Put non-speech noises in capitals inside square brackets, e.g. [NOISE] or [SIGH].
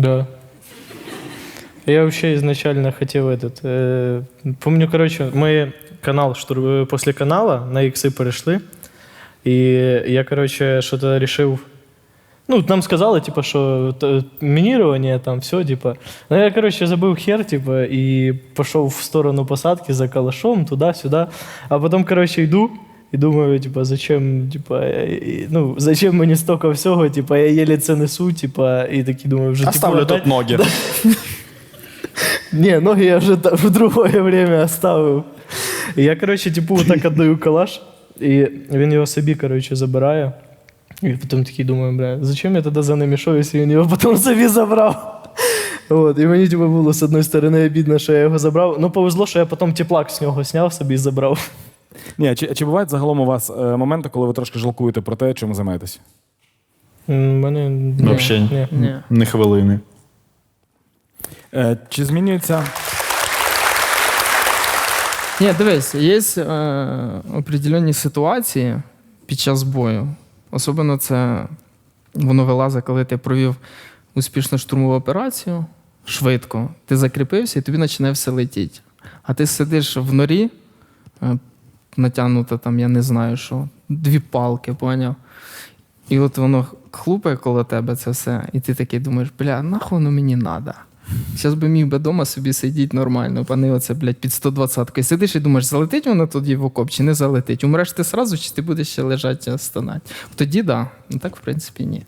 Да. Я вообще изначально хотел этот... э, помню, короче, мы канал, штур- после канала на иксы перешли, и я, короче, что-то решил... Ну, нам сказали, типа, что минирование там, все, типа. Ну, я, короче, забыл хер, типа, и пошел в сторону посадки за калашом, туда-сюда. А потом, короче, иду, и думаю, типа, зачем, типа, ну, зачем мені столько всього, типа, я еле це несу, типа, і такі думаю, вже, Оставлю опять- тут ноги. [LAUGHS] не, ноги я вже в другое время оставив. Я, коротше, типу, так віддаю калаш, і він його собі, коротше, забирає. І потім такий думаю, бля, зачем я тоді за ним йшов, якщо він його потім собі забрав? От, і мені типу, було з одної сторони обідно, що я його забрав. Ну, повезло, що я потім теплак з нього зняв собі і забрав. Ні, чи, чи бувають загалом у вас е, моменти, коли ви трошки жалкуєте про те, чим займаєтесь? М, Мене ні, Вообще ні. Ні. не хвилини. Е, чи змінюється. Ні, дивись, є е, определенні ситуації під час бою. Особливо це воно вилазить, коли ти провів успішну штурмову операцію швидко, ти закріпився і тобі починає все летіти. А ти сидиш в норі, е, натягнуто там, я не знаю що, дві палки, поняв? І от воно хлупає коло тебе це все, і ти такий думаєш, бля, нахуй воно мені треба. Зараз би міг би вдома собі сидіти нормально, пани оце, блядь, під 120 І сидиш і думаєш, залетить воно тоді в окоп чи не залетить? Умреш ти сразу, чи ти будеш ще лежати стонати? Тоді да. Ну так, в принципі, ні.